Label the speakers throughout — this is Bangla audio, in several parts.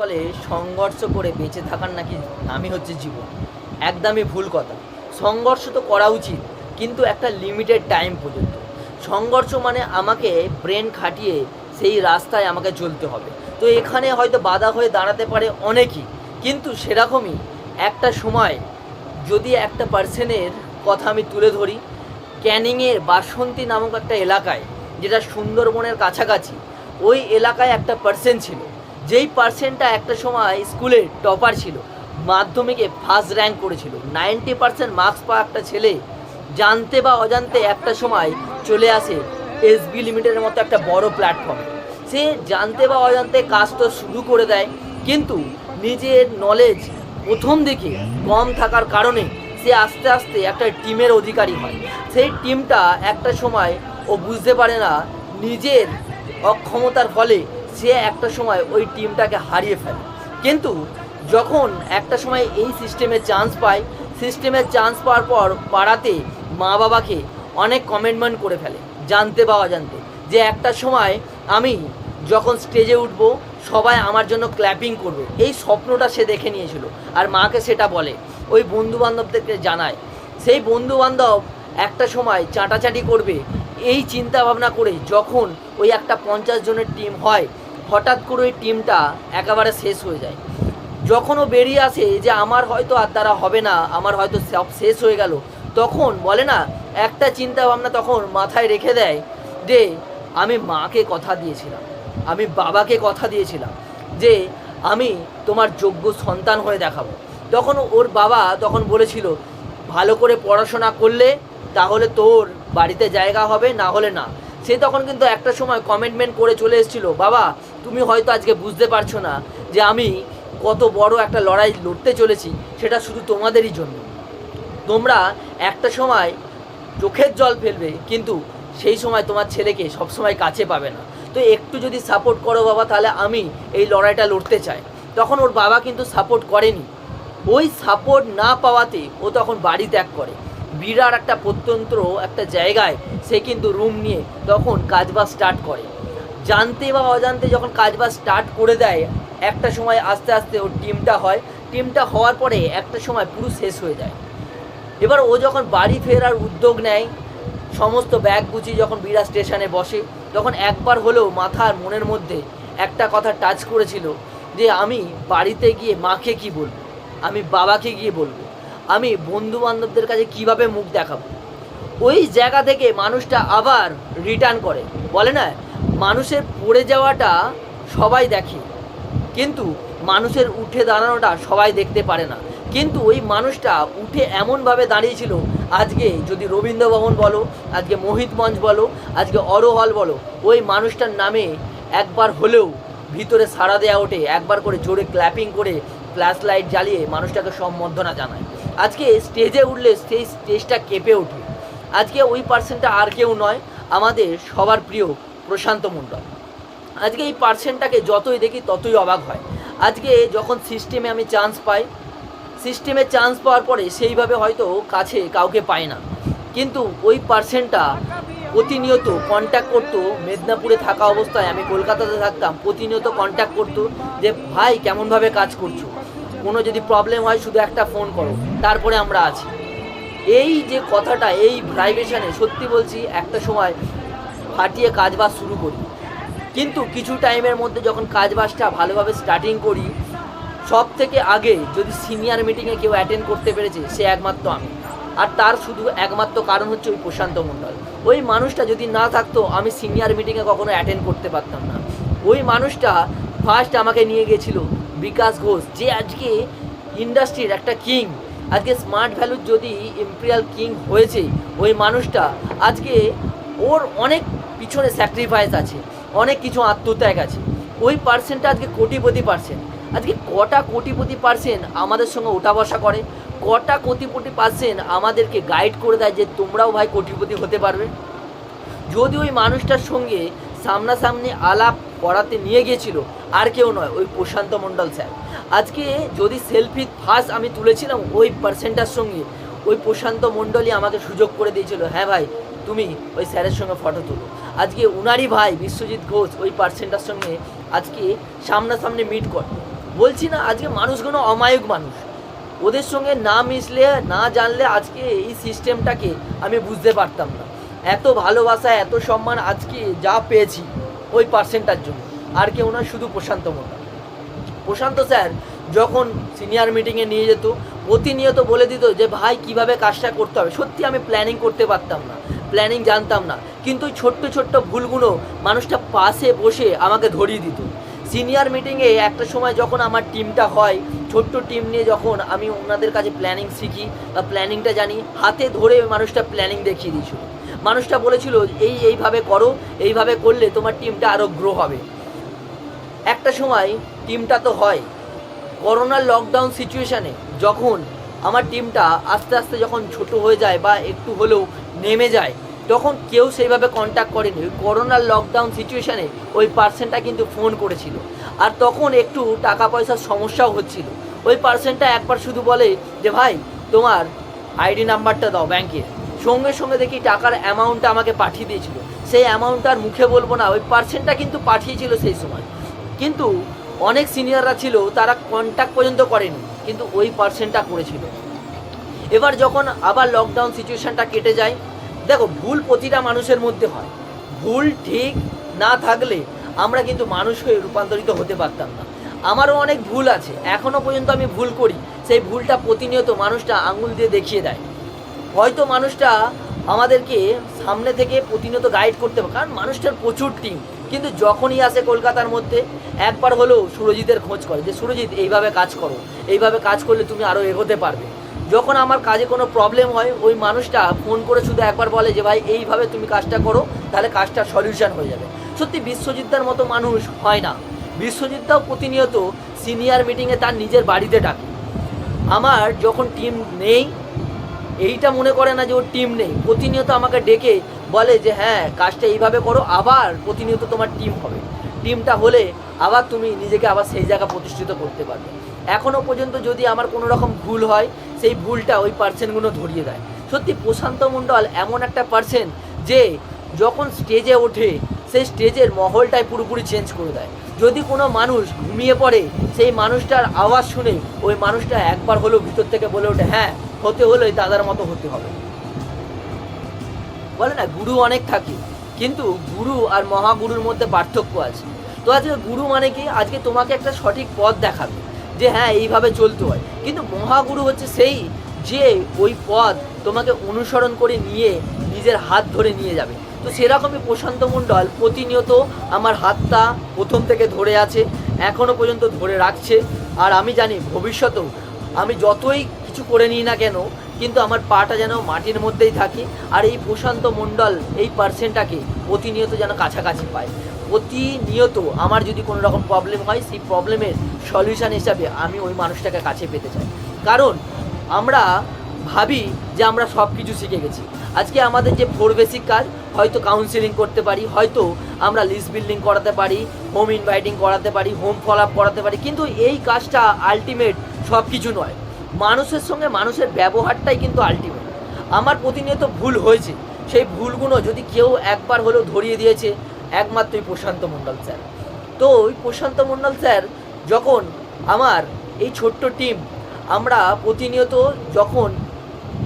Speaker 1: বলে সংঘর্ষ করে বেঁচে থাকার নাকি নামই হচ্ছে জীবন। একদমই ভুল কথা। সংঘর্ষ তো করা উচিত, কিন্তু একটা লিমিটেড টাইম পর্যন্ত। সংঘর্ষ মানে আমাকে ব্রেন খাটিয়ে সেই রাস্তায় আমাকে চলতে হবে। তো এখানে হয়তো বাধা হয়ে দাঁড়াতে পারে অনেকই, কিন্তু সেরকমই একটা সময় যদি একটা পার্সনের কথা আমি তুলে ধরি ক্যানিংয়ের বাসন্তী নামক একটা এলাকায়, যেটা সুন্দরবনের কাছাকাছি, ওই এলাকায় একটা পার্সন ছিল। যেই পার্সেন্টটা একটা সময় স্কুলের টপার ছিল, মাধ্যমিকে ফার্স্ট র্যাঙ্ক করেছিল। নাইনটি পার্সেন্ট মার্কস পাওয়া একটা ছেলে জানতে বা অজান্তে একটা সময় চলে আসে এসবি লিমিটেডের মতো একটা বড় প্ল্যাটফর্মে সে জানতে বা অজান্তে কাজ তো শুরু করে দেয়, কিন্তু নিজের নলেজ প্রথম দিকে কম থাকার কারণে সে আস্তে আস্তে একটা টিমের অধিকারী হয়। সেই টিমটা একটা সময় ও বুঝতে পারে না নিজের অক্ষমতার ফলে সে একটা সময় ওই টিমটাকে হারিয়ে ফেলে। কিন্তু যখন একটা সময় এই সিস্টেমে চান্স পায় সিস্টেমের চান্স পাওয়ার পর পাড়াতে মা বাবাকে অনেক কমেন্টমেন্ট করে ফেলে, জানতে বা জানতে। যে একটা সময় আমি যখন স্টেজে উঠব, সবাই আমার জন্য ক্ল্যাপিং করবে। এই স্বপ্নটা সে দেখে নিয়েছিল। আর মাকে সেটা বলে। ওই বন্ধু বান্ধবদেরকে জানায়। সেই বন্ধু বান্ধব একটা সময় চাটাচাটি করবে। এই চিন্তা ভাবনা করে যখন ওই একটা পঞ্চাশ জনের টিম হয় হঠাৎ করে ওই টিমটা একেবারে শেষ হয়ে যায়। যখন ও বেরিয়ে আসে যে আমার হয়তো আর দ্বারা হবে না, আমার হয়তো সব শেষ হয়ে গেল, তখন বলে না, একটা চিন্তা ভাবনা তখন মাথায় রেখে দেয় যে আমি মাকে কথা দিয়েছিলাম, আমি বাবাকে কথা দিয়েছিলাম যে আমি তোমার যোগ্য সন্তান হয়ে দেখাবো। তখন ওর বাবা তখন বলেছিল, ভালো করে পড়াশোনা করলে তাহলে তোর বাড়িতে জায়গা হবে, না হলে না। সে তখন কিন্তু একটা সময় কমিটমেন্ট করে চলে এসেছিল, বাবা তুমি হয়তো আজকে বুঝতে পারছ না যে আমি কত বড় একটা লড়াই লড়তে চলেছি, সেটা শুধু তোমাদেরই জন্য। তোমরা একটা সময় চোখের জল ফেলবে, কিন্তু সেই সময় তোমার ছেলেকে সবসময় কাছে পাবে না। তো একটু যদি সাপোর্ট করো বাবা, তাহলে আমি এই লড়াইটা লড়তে চাই। তখন ওর বাবা কিন্তু সাপোর্ট করেনি। ওই সাপোর্ট না পাওয়াতে ও তখন বাড়ি ত্যাগ করে। বিরাট একটা প্রত্যন্ত একটা জায়গায় সে কিন্তু রুম নিয়ে তখন কাজবাজ স্টার্ট করে। জানতে বা অজান্তে যখন কাজ বাজ স্টার্ট করে দেয়, একটা সময় আস্তে আস্তে ওর টিমটা হয়। টিমটা হওয়ার পরে একটা সময় পুরো শেষ হয়ে যায়। এবার ও যখন বাড়ি ফেরার উদ্যোগ নেয়, সমস্ত ব্যাগ গুছিয়ে যখন বিড়া স্টেশনে বসে, তখন একবার হলেও মাথার মনের মধ্যে একটা কথা টাচ করেছিল যে, আমি বাড়িতে গিয়ে মাকে কি বলব? আমি বাবাকে গিয়ে বলব? আমি বন্ধু বান্ধবদের কাছে কীভাবে মুখ দেখাবো? ওই জায়গা থেকে মানুষটা আবার রিটার্ন করে। বলে না? মানুষের পড়ে যাওয়াটা সবাই দেখে, কিন্তু মানুষের উঠে দাঁড়ানোটা সবাই দেখতে পারে না। কিন্তু ওই মানুষটা উঠে এমনভাবে দাঁড়িয়েছিল, আজকে যদি রবীন্দ্র ভবন বলো, আজকে মোহিত মঞ্চ বলো, আজকে অরোহল বলো, ওই মানুষটার নামে একবার হলেও ভিতরে সাড়া দেওয়া ওঠে, একবার করে জোরে ক্ল্যাপিং করে ফ্ল্যাশ লাইট জ্বালিয়ে মানুষটাকে সম্বর্ধনা জানায়। আজকে স্টেজে উঠলে সেই স্টেজটা কেঁপে ওঠে। আজকে ওই পার্সেন্টটা আর কেউ নয়, আমাদের সবার প্রিয় প্রশান্ত মণ্ডল আজকে এই পার্সেন্টটাকে যতই দেখি ততই অবাক হয়। আজকে যখন সিস্টেমে আমি চান্স পাই সিস্টেমে চান্স পাওয়ার পরে সেইভাবে হয়তো কাছে কাউকে পায় না। কিন্তু ওই পার্সেন্টটা প্রতিনিয়ত কন্ট্যাক্ট করতো, মেদিনীপুরে থাকা অবস্থায় আমি কলকাতাতে থাকতাম, প্রতিনিয়ত কন্ট্যাক্ট করতো যে, ভাই, কেমনভাবে কাজ করছ? কোনো যদি প্রবলেম হয়, শুধু একটা ফোন করো, তারপরে আমরা আছি। এই যে কথাটা, এই ভাইব্রেশনে সত্যি বলছি, একটা সময় ফাটিয়ে কাজবাজ শুরু করি। কিন্তু কিছু টাইমের মধ্যে যখন কাজবাজটা ভালোভাবে স্টার্টিং করি সব থেকে আগে যদি সিনিয়র মিটিংয়ে কেউ অ্যাটেন্ড করতে পেরেছে, সে একমাত্র আমি। আর তার শুধু একমাত্র কারণ হচ্ছে ওই প্রশান্ত মণ্ডল। ওই মানুষটা যদি না থাকতো, আমি সিনিয়র মিটিংয়ে কখনো অ্যাটেন্ড করতে পারতাম না। ওই মানুষটা ফার্স্ট আমাকে নিয়ে গেছিল বিকাশ ঘোষ, যে আজকে ইন্ডাস্ট্রির একটা কিং আজকে স্মার্ট ভ্যালুর যদি ইম্পেরিয়াল কিং হয়েছে, ওই মানুষটা আজকে ওর অনেক পিছনে স্যাক্রিফাইস আছে, অনেক কিছু আত্মত্যাগ আছে। ওই পার্সেন্টটা আজকে কোটিপতি পার্সেন্ট আজকে কটা কোটিপতি পার্সেন্ট আমাদের সঙ্গে ওঠা বসা করে, কটা কোটিপতি পার্সেন্ট আমাদেরকে গাইড করে দেয় যে তোমরাও ভাই কোটিপতি হতে পারবে। যদি ওই মানুষটার সঙ্গে সামনাসামনি আলাপ করাতে নিয়ে গিয়েছিল, আর কেউ নয়, ওই প্রশান্ত মণ্ডল স্যার। আজকে যদি সেলফি ফার্স্ট আমি তুলেছিলাম, ওই পার্সেন্টার সঙ্গে ওই প্রশান্ত মণ্ডলই আমাকে সুযোগ করে দিয়েছিল হ্যাঁ ভাই তুমি ওই স্যারের সঙ্গে ফটো তুলো। আজকে উনারই ভাই বিশ্বজিৎ ঘোষ ওই পার্সেন্টার সঙ্গে আজকে সামনাসামনি মিট কর। বলছি না, আজকে মানুষগুলো অমায়িক মানুষ। ওদের সঙ্গে না মিশলে, না জানলে আজকে এই সিস্টেমটাকে আমি বুঝতে পারতাম না। এত ভালোবাসা, এত সম্মান আজকে যা পেয়েছি ওই পার্সেন্টটার জন্য। আর কেউ না, শুধু প্রশান্ত মন্ডল প্রশান্ত স্যার যখন সিনিয়র মিটিংয়ে নিয়ে যেত, প্রতিনিয়ত বলে দিত যে, ভাই, কীভাবে কাজটা করতে হবে? সত্যি আমি প্ল্যানিং করতে পারতাম না। প্ল্যানিং জানতাম না। কিন্তু ওই ছোট্ট ছোট্ট ভুলগুলো মানুষটা পাশে বসে আমাকে ধরিয়ে দিত। সিনিয়র মিটিংয়ে একটা সময় যখন আমার টিমটা হয়, ছোট্ট টিম নিয়ে যখন আমি ওনাদের কাছে প্ল্যানিং শিখি বা প্ল্যানিংটা জানি, হাতে ধরে মানুষটা প্ল্যানিং দেখিয়ে দিয়েছিল। মানুষটা বলেছিল, এই এইভাবে করো, এইভাবে করলে তোমার টিমটা আরও গ্রো হবে। একটা সময় টিমটা তো হয় করোনার লকডাউন সিচুয়েশানে যখন আমার টিমটা আস্তে আস্তে যখন ছোট হয়ে যায় বা একটু হলেও নেমে যায়, তখন কেউ সেইভাবে কন্ট্যাক্ট করেনি। ওই করোনার লকডাউন সিচুয়েশানে ওই পার্সনটা কিন্তু ফোন করেছিল। আর তখন একটু টাকা পয়সার সমস্যাও হচ্ছিল। ওই পার্সনটা একবার শুধু বলে যে, ভাই, তোমার আইডি নাম্বারটা দাও ব্যাংকের সঙ্গে সঙ্গে দেখি টাকার অ্যামাউন্টটা আমাকে পাঠিয়ে দিয়েছিল। সেই অ্যামাউন্টটা আর মুখে বলব না, ওই পার্সেন্টটা কিন্তু পাঠিয়েছিল সেই সময়। কিন্তু অনেক সিনিয়ররা ছিল, তারা কন্ট্যাক্ট পর্যন্ত করেনি। কিন্তু ওই পার্সেন্টটা করেছিল। এবার যখন আবার লকডাউন সিচুয়েশনটা কেটে যায়, দেখো, ভুল প্রতিটা মানুষের মধ্যে হয়। ভুল ঠিক না থাকলে আমরা কিন্তু মানুষ হয়ে রূপান্তরিত হতে পারতাম না। আমারও অনেক ভুল আছে। এখনও পর্যন্ত আমি ভুল করি। সেই ভুলটা প্রতিনিয়ত মানুষটা আঙুল দিয়ে দেখিয়ে দেয়। হয়তো মানুষটা আমাদেরকে সামনে থেকে প্রতিনিয়ত গাইড করতে পারে। কারণ মানুষটার প্রচুর টিম কিন্তু যখনই আসে কলকাতার মধ্যে, একবার হলেও সুরজিতের খোঁজ করে যে, সুরজিৎ, এইভাবে কাজ করো। এইভাবে কাজ করলে তুমি আরও এগোতে পারবে। যখন আমার কাজে কোনো প্রবলেম হয়, ওই মানুষটা ফোন করে শুধু একবার বলে যে, ভাই, এইভাবে তুমি কাজটা করো, তাহলে কাজটা সলিউশন হয়ে যাবে। সত্যি, বিশ্বজিৎদার মতো মানুষ হয় না। বিশ্বজিৎদাও প্রতিনিয়ত সিনিয়র মিটিংয়ে তার নিজের বাড়িতে ডাকে। আমার যখন টিম নেই এইটা মনে করে না যে ওর টিম নেই। প্রতিনিয়ত আমাকে ডেকে বলে যে হ্যাঁ কাজটা এইভাবে করো, আবার প্রতিনিয়ত তোমার টিম হবে। টিমটা হলে আবার তুমি নিজেকে আবার সেই জায়গা প্রতিষ্ঠিত করতে পারবে। এখনও পর্যন্ত যদি আমার কোনো রকম ভুল হয়, সেই ভুলটা ওই পার্সেন্টগুলো ধরিয়ে দেয়। সত্যি, প্রশান্ত মণ্ডল এমন একটা পার্সেন যে, যখন স্টেজে ওঠে, সেই স্টেজের মহলটাই পুরোপুরি চেঞ্জ করে দেয়। যদি কোনো মানুষ ঘুমিয়ে পড়ে, সেই মানুষটার আওয়াজ শুনে ওই মানুষটা একবার হলেও ভিতর থেকে বলে ওঠে হ্যাঁ হতে হলে দাদার মতো হতে হবে। বলে না, গুরু অনেক থাকে, কিন্তু গুরু আর মহাগুরুর মধ্যে পার্থক্য আছে। তো আজকে গুরু মানে কি? আজকে তোমাকে একটা সঠিক পথ দেখাবে যে হ্যাঁ এইভাবে চলতে হয়। কিন্তু মহাগুরু হচ্ছে সেই যে ওই পথ তোমাকে অনুসরণ করে নিয়ে নিজের হাত ধরে নিয়ে যাবে। তো সেরকমই প্রশান্ত মণ্ডল প্রতিনিয়ত আমার হাতটা প্রথম থেকে ধরে আছে এখনও পর্যন্ত ধরে রাখছে। আর আমি জানি ভবিষ্যতেও আমি যতই কিছু করে নিই না কেন, কিন্তু আমার পাটা যেন মাটির মধ্যেই থাকে আর এই প্রশান্ত মণ্ডল এই পার্সেন্টটাকে প্রতিনিয়ত যেন কাছাকাছি পায়। প্রতিনিয়ত আমার যদি কোনো রকম প্রবলেম হয়, সেই প্রবলেমের সলিউশন হিসাবে আমি ওই মানুষটাকে কাছে পেতে চাই। কারণ আমরা ভাবি যে আমরা সব কিছু শিখে গেছি। আজকে আমাদের যে ফোর বেসিক কাজ, হয়তো কাউন্সিলিং করতে পারি, হয়তো আমরা লিস্ট বিল্ডিং করাতে পারি হোম ইনভাইটিং করাতে পারি হোম ফলো আপ করাতে পারি, কিন্তু এই কাজটা আলটিমেট সব কিছু নয়। মানুষের সঙ্গে মানুষের ব্যবহারটাই কিন্তু আলটিমেট আমার প্রতিনিয়ত ভুল হয়েছে। সেই ভুলগুলো যদি কেউ একবার হলেও ধরিয়ে দিয়েছে, একমাত্র প্রশান্ত মণ্ডল স্যার। তো ওই প্রশান্ত মণ্ডল স্যার যখন আমার এই ছোট্ট টিম আমরা প্রতিনিয়ত যখন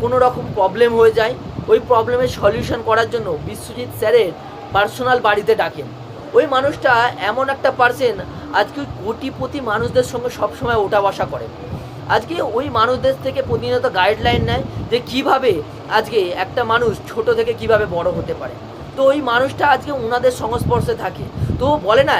Speaker 1: কোনো রকম প্রবলেম হয়ে যায়, ওই প্রবলেমের সলিউশন করার জন্য বিশ্বজিৎ স্যারের পার্সোনাল বাড়িতে ডাকেন। ওই মানুষটা এমন একটা পার্সেন আজকে কোটিপতি মানুষদের সঙ্গে সবসময় ওঠা বসা করে। আজকে ওই মানুষদের থেকে প্রতিনিয়ত গাইডলাইন নেয় যে কীভাবে আজকে একটা মানুষ ছোট থেকে কীভাবে বড় হতে পারে। তো ওই মানুষটা আজকে ওনাদের সংস্পর্শে থাকে। তো বলে না,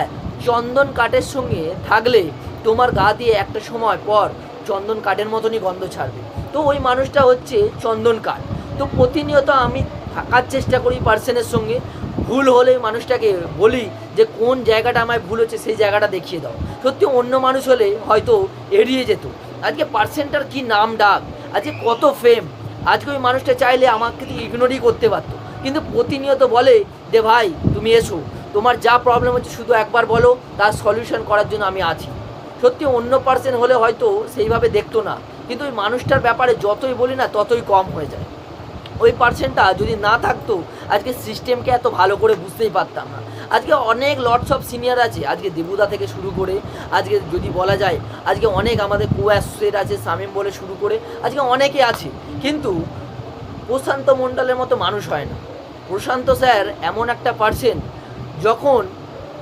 Speaker 1: চন্দন কাঠের সঙ্গে থাকলে তোমার গা দিয়ে একটা সময় পর চন্দন কাঠের মতনই গন্ধ ছাড়বে। তো ওই মানুষটা হচ্ছে চন্দন কাঠ। তো প্রতিনিয়ত আমি থাকার চেষ্টা করি পার্সনের সঙ্গে। ভুল হলে মানুষটাকে বলি যে, কোন জায়গাটা আমায় ভুল হচ্ছে সেই জায়গাটা দেখিয়ে দাও। সত্যি অন্য মানুষ হলে হয়তো এড়িয়ে যেত। আজকে পার্সেন্টার কি নাম ডাক? আজকে কত ফেম আজকে ওই মানুষটা চাইলে আমাকে ইগনোরই করতে পারতো। কিন্তু প্রতিনিয়ত বলে যে, ভাই, তুমি এসো। তোমার যা প্রবলেম হচ্ছে শুধু একবার বলো, তার সলিউশন করার জন্য আমি আছি। সত্যি অন্য পার্সেন হলে হয়তো সেইভাবে দেখতো না। কিন্তু ওই মানুষটার ব্যাপারে যতই বলি না, ততই কম হয়ে যায়। ওই পার্সেন্টটা যদি না থাকতো, আজকে সিস্টেমকে এত ভালো করে বুঝতেই পারতাম না। আজকে অনেক লটস অফ সিনিয়র আছে, আজকে দেবুদা থেকে শুরু করে, আজকে যদি বলা যায়, আজকে অনেক আমাদের কো আছে সামিম বলে শুরু করে, আজকে অনেকে আছে। কিন্তু প্রশান্ত মণ্ডলের মতো মানুষ হয় না। প্রশান্ত স্যার এমন একটা পার্সেন যখন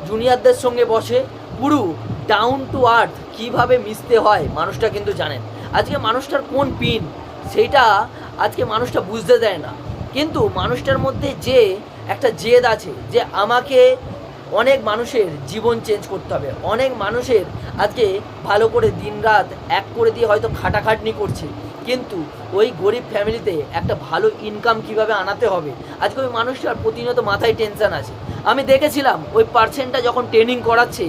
Speaker 1: জুনিয়রদের সঙ্গে বসে, পুরো ডাউন টু আর্থ কীভাবে মিশতে হয়, মানুষটা কিন্তু জানেন। আজকে মানুষটার কোন পিন সেইটা আজকে মানুষটা বুঝতে দেয় না। কিন্তু মানুষটার মধ্যে যে একটা জেদ আছে, যে আমাকে অনেক মানুষের জীবন চেঞ্জ করতে হবে, অনেক মানুষের আজকে ভালো করে দিনরাত এক করে দিয়ে হয়তো খাটাখাটনি করছে, কিন্তু ওই গরিব ফ্যামিলিতে একটা ভালো ইনকাম কীভাবে আনাতে হবে? আজকে ওই মানুষটার প্রতিনিয়ত মাথায় টেনশন আছে। আমি দেখেছিলাম, ওই পার্সেন্টটা যখন ট্রেনিং করাচ্ছে,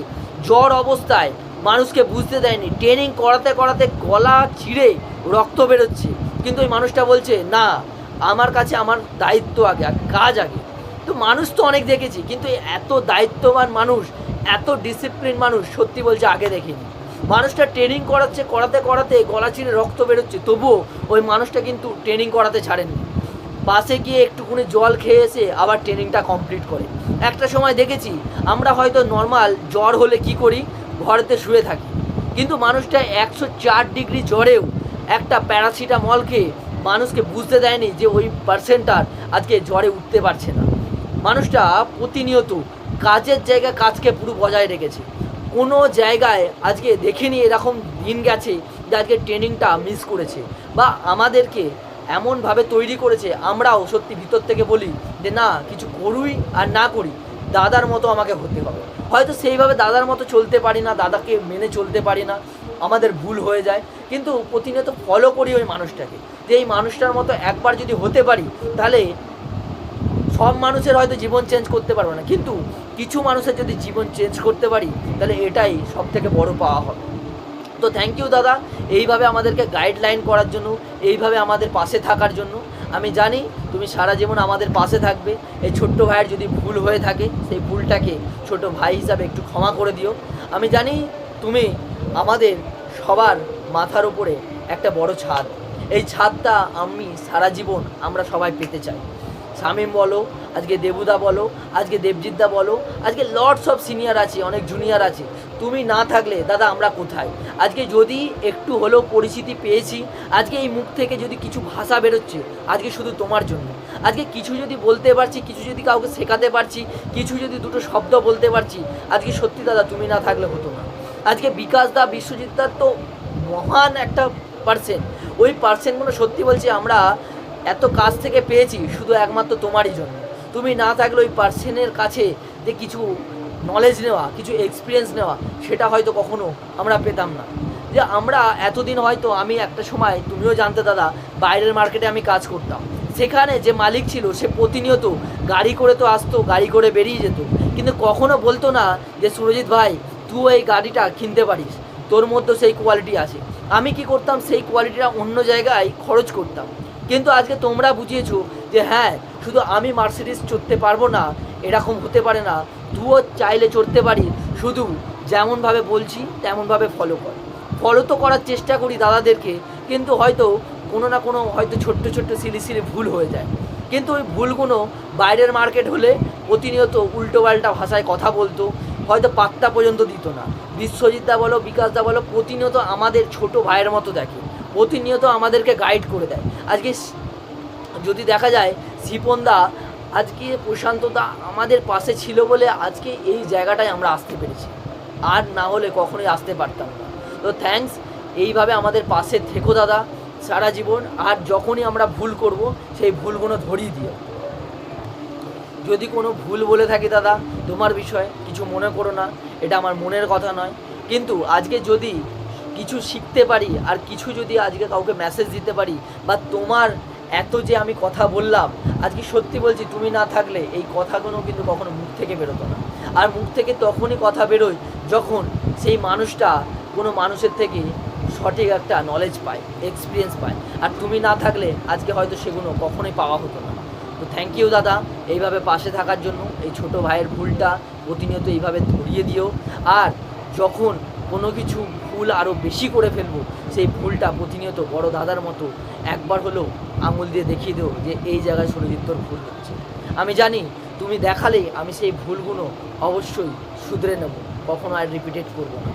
Speaker 1: জ্বর অবস্থায় মানুষকে বুঝতে দেয়নি। ট্রেনিং করাতে করাতে গলা চিড়ে রক্ত বেরোচ্ছে। কিন্তু ওই মানুষটা বলছে, না, আমার কাছে আমার দায়িত্ব আগে কাজ আগে। তো মানুষ তো অনেক দেখেছি, কিন্তু এত দায়িত্ববান মানুষ, এত ডিসিপ্লিন মানুষ সত্যি বলছে আগে দেখিনি। মানুষটা ট্রেনিং করাচ্ছে, করাতে করাতে গলা চিরে রক্ত বেরোচ্ছে, তবুও ওই মানুষটা কিন্তু ট্রেনিং করাতে ছাড়েনি। বাসে গিয়ে একটুকুনি জল খেয়ে এসে আবার ট্রেনিংটা কমপ্লিট করে। একটা সময় দেখেছি, আমরা হয়তো নর্মাল জ্বর হলে কি করি? ঘরেতে শুয়ে থাকি। কিন্তু মানুষটা একশো চার ডিগ্রি জ্বরেও একটা প্যারাসিটামলকে মানুষকে বুঝতে দেয়নি যে ওই পার্সেন্টার আজকে জ্বরে উঠতে পারছে না। মানুষটা প্রতিনিয়ত কাজের জায়গায় কাজকে পুরো বজায় রেখেছে। কোনো জায়গায় আজকে দেখিনি এরকম দিন গেছে যে আজকে ট্রেনিংটা মিস করেছে বা আমাদেরকে এমনভাবে তৈরি করেছে। আমরাও সত্যি ভিতর থেকে বলি যে না, কিছু করুই আর না করি, দাদার মতো আমাকে হতে হবে। হয়তো সেইভাবে দাদার মতো চলতে পারি না, দাদাকে মেনে চলতে পারি না, আমাদের ভুল হয়ে যায়। কিন্তু প্রতিনিয়ত ফলো করি ওই মানুষটাকে। যে এই মানুষটার মতো একবার যদি হতে পারি, তাহলে সব মানুষের হয়তো জীবন চেঞ্জ করতে পারব না। কিন্তু কিছু মানুষের যদি জীবন চেঞ্জ করতে পারি, তাহলে এটাই সব থেকে বড় পাওয়া হবে। তো থ্যাংক ইউ দাদা, এইভাবে আমাদেরকে গাইডলাইন করার জন্য, এইভাবে আমাদের পাশে থাকার জন্য। আমি জানি তুমি সারা জীবন আমাদের পাশে থাকবে। এই ছোট্ট ভাইয়ের যদি ভুল হয়ে থাকে, সেই ভুলটাকে ছোট ভাই হিসাবে একটু ক্ষমা করে দিও। আমি জানি তুমি আমাদের সবার মাথার উপরে একটা বড় ছাদ। এই ছাদটা আমি সারা জীবন আমরা সবাই পেতে চাই। শামিম বলো, আজকে দেবুদা বলো, আজকে দেবজিৎদা বলো, আজকে লর্ডস অফ সিনিয়র আছে, অনেক জুনিয়র আছে। তুমি না থাকলে দাদা আমরা কোথায়? আজকে যদি একটু হলেও পরিচিতি পেয়েছি, আজকে এই মুখ থেকে যদি কিছু ভাষা বেরোচ্ছে, আজকে শুধু তোমার জন্য। আজকে কিছু যদি বলতে পারছি, কিছু যদি কাউকে শেখাতে পারছি, কিছু যদি দুটো শব্দ বলতে পারছি, আজকে সত্যি দাদা তুমি না থাকলে হতো না। আজকে বিকাশ দা, বিশ্বজিৎ দার তো মহান একটা পার্সেন্ট ওই পার্সেন্টগুলো সত্যি বলছি আমরা এত কাছ থেকে পেয়েছি শুধু একমাত্র তোমারই জন্য। তুমি না থাকলে ওই পার্সেনের কাছে যে কিছু নলেজ নেওয়া, কিছু এক্সপিরিয়েন্স নেওয়া, সেটা হয়তো কখনো আমরা পেতাম না। যে আমরা এতদিন হয়তো আমি একটা সময়, তুমিও জানতে দাদা, বাইরের মার্কেটে আমি কাজ করতাম। সেখানে যে মালিক ছিল, সে প্রতিনিয়ত গাড়ি করে তো আসতো, গাড়ি করে বেরিয়ে যেত। কিন্তু কখনো বলতো না যে, সুরজিৎ ভাই, তুই এই গাড়িটা কিনতে পারিস। তোর মধ্যে সেই কোয়ালিটি আছে। আমি কি করতাম? সেই কোয়ালিটিটা অন্য জায়গায় খরচ করতাম। কিন্তু আজকে তোমরা বুঝিয়েছো যে হ্যাঁ শুধু আমি মার্সিডিস চড়তে পারব না, এরকম হতে পারে না। তুইও চাইলে চড়তে পারি। শুধু যেমনভাবে বলছি, তেমনভাবে ফলো কর। ফলো তো করার চেষ্টা করি দাদাদেরকে, কিন্তু হয়তো কোনো না কোনো হয়তো ছোট্ট ছোট্ট সিলি সিলি ভুল হয়ে যায়। কিন্তু ওই ভুলগুলো বাইরের মার্কেট হলে প্রতিনিয়ত উল্টো পাল্টা ভাষায় কথা বলতো। হয়তো পাত্তা পর্যন্ত দিত না। বিশ্বজিৎদা বলো, বিকাশদা বলো, প্রতিনিয়ত আমাদের ছোট ভাইয়ের মতো দেখে। প্রতিনিয়ত আমাদেরকে গাইড করে দেয়। আজকে যদি দেখা যায় শিপনদা আজকে প্রশান্তদা আমাদের পাশে ছিল বলে আজকে এই জায়গাটায় আমরা আসতে পেরেছি। আর না হলে কখনোই আসতে পারতাম না। তো থ্যাঙ্কস এইভাবে আমাদের পাশে থেকো দাদা, সারা জীবন। আর যখনই আমরা ভুল করব, সেই ভুলগুলো ধরিয়ে দিও। যদি কোনো ভুল বলে থাকি দাদা, তোমার বিষয়ে কিছু মনে করো না, এটা আমার মনের কথা নয়। কিন্তু আজকে যদি কিছু শিখতে পারি, আর কিছু যদি আজকে কাউকে মেসেজ দিতে পারি, বা তোমার এত যে আমি কথা বললাম, আজকে সত্যি বলছি, তুমি না থাকলে এই কথাগুলো কিন্তু কখনো মুখ থেকে বেরোতো না। আর মুখ থেকে তখনই কথা বেরোয় যখন সেই মানুষটা কোনো মানুষের থেকে সঠিক একটা নলেজ পায় এক্সপিরিয়েন্স পায়। আর তুমি না থাকলে আজকে হয়তো সেগুলো কখনোই পাওয়া হতো না। তো থ্যাংক ইউ দাদা, এইভাবে পাশে থাকার জন্য, এই ছোট ভাইয়ের ভুলটা প্রতিনিয়ত এইভাবে ধরিয়ে দিও। আর যখন কোনো কিছু ভুল আরও বেশি করে ফেলব, সেই ভুলটা প্রতিনিয়ত বড় দাদার মতো একবার হলেও আঙুল দিয়ে দেখিয়ে দেবো যে এই জায়গায় সুরজিৎ তোর ভুল হচ্ছে। আমি জানি তুমি দেখালেই আমি সেই ভুলগুলো অবশ্যই শুধরে নেব, কখনো আর রিপিটেড করব না।